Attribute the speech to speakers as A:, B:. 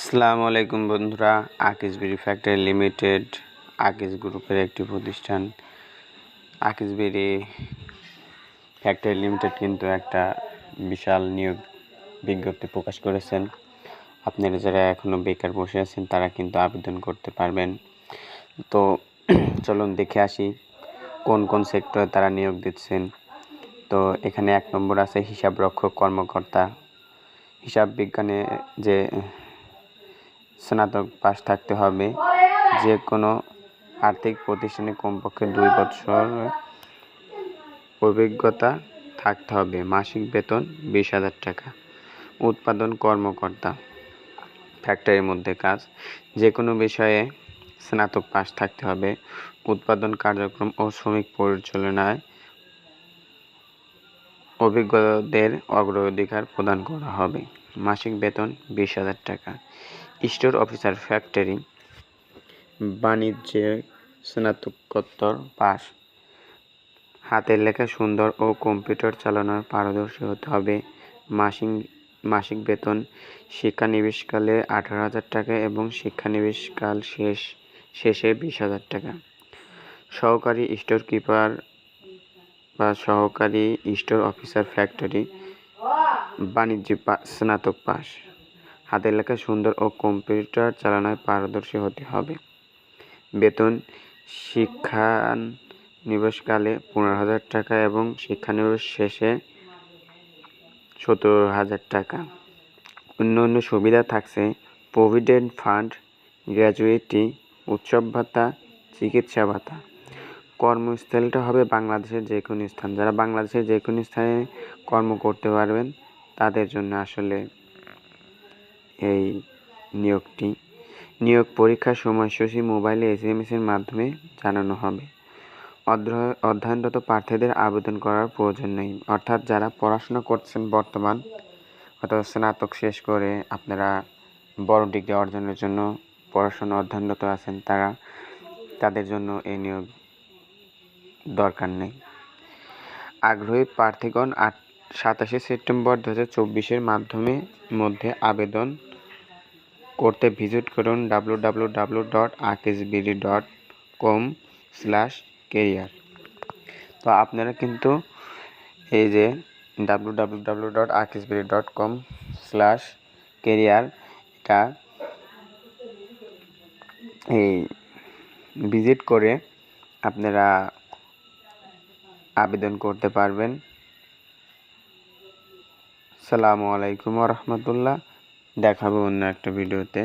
A: আসসালামু আলাইকুম বন্ধুরা আকিজ বিড়ি ফ্যাক্টরি লিমিটেড আকিজ গ্রুপের একটি প্রতিষ্ঠান। আকিজ বিড়ি ফ্যাক্টরি লিমিটেড কিন্তু একটা বিশাল নিয়োগ বিজ্ঞপ্তি প্রকাশ করেছেন। আপনারা যারা এখনও বেকার বসে আছেন, তারা কিন্তু আবেদন করতে পারবেন। তো চলুন দেখে আসি কোন কোন সেক্টরে তারা নিয়োগ দিচ্ছেন। তো এখানে এক নম্বর আছে হিসাব রক্ষক কর্মকর্তা। হিসাব বিজ্ঞানে যে স্নাতক পাস থাকতে হবে। যে কোনো আর্থিক প্রতিষ্ঠানে কমপক্ষে দুই বছর অভিজ্ঞতা থাকতে হবে। মাসিক বেতন বিশ হাজার টাকা। উৎপাদন কর্মকর্তা, ফ্যাক্টরির মধ্যে কাজ। যে কোনো বিষয়ে স্নাতক পাস থাকতে হবে। উৎপাদন কার্যক্রম ও শ্রমিক পরিচালনায় অভিজ্ঞদের অগ্রাধিকার প্রদান করা হবে। মাসিক বেতন বিশ হাজার টাকা। স্টোর অফিসার ফ্যাক্টরি, বাণিজ্যে স্নাতকোত্তর পাস। হাতের লেখা সুন্দর ও কম্পিউটার চালানোর পারদর্শী হতে হবে। মাসিক মাসিক বেতন, শিক্ষানিবেশকালে আঠারো হাজার টাকা এবং শিক্ষানিবেশকাল শেষ শেষে বিশ হাজার টাকা। সহকারী স্টোর কিপার বা সহকারী স্টোর অফিসার ফ্যাক্টরি, বাণিজ্য স্নাতক পাস। হাতের লেখা সুন্দর ও কম্পিউটার চালানোয় পারদর্শী হতে হবে। বেতন, শিক্ষানিবেশকালে পনেরো হাজার টাকা এবং শিক্ষানিবেশ শেষে সতেরো হাজার টাকা। অন্য অন্য সুবিধা থাকছে প্রভিডেন্ট ফান্ড গ্র্যাজুয়েটি উৎসব ভাতা, চিকিৎসা ভাতা। কর্মস্থলটা হবে বাংলাদেশের যে কোনো স্থান। যারা বাংলাদেশের যে কোনো স্থানে কর্ম করতে পারবেন, তাদের জন্য আসলে এই নিয়োগটি। নিয়োগ পরীক্ষার সময়সূচি মোবাইলে এস এম এর মাধ্যমে জানানো হবে। অধ্যায় অধ্যয়নরত প্রার্থীদের আবেদন করার প্রয়োজন নেই। অর্থাৎ যারা পড়াশোনা করছেন বর্তমান অথবা স্নাতক শেষ করে আপনারা বড় ডিগ্রি অর্জনের জন্য পড়াশোনা অধ্যয়নরত আছেন, তারা, তাদের জন্য এই নিয়োগ দরকার নেই। আগ্রহী প্রার্থীগণ আট, সাতাশে সেপ্টেম্বর দু হাজার চব্বিশের মাধ্যমে মধ্যে আবেদন করতে ভিজিট করুন W W dot dot com career তো আপনারা কিন্তু এই যে W W dot dot com career এটা এই ভিজিট করে আপনারা আবেদন করতে পারবেন। সালামু আলাইকুম রহমতুল্লাহ। দেখাবো অন্য একটা ভিডিওতে।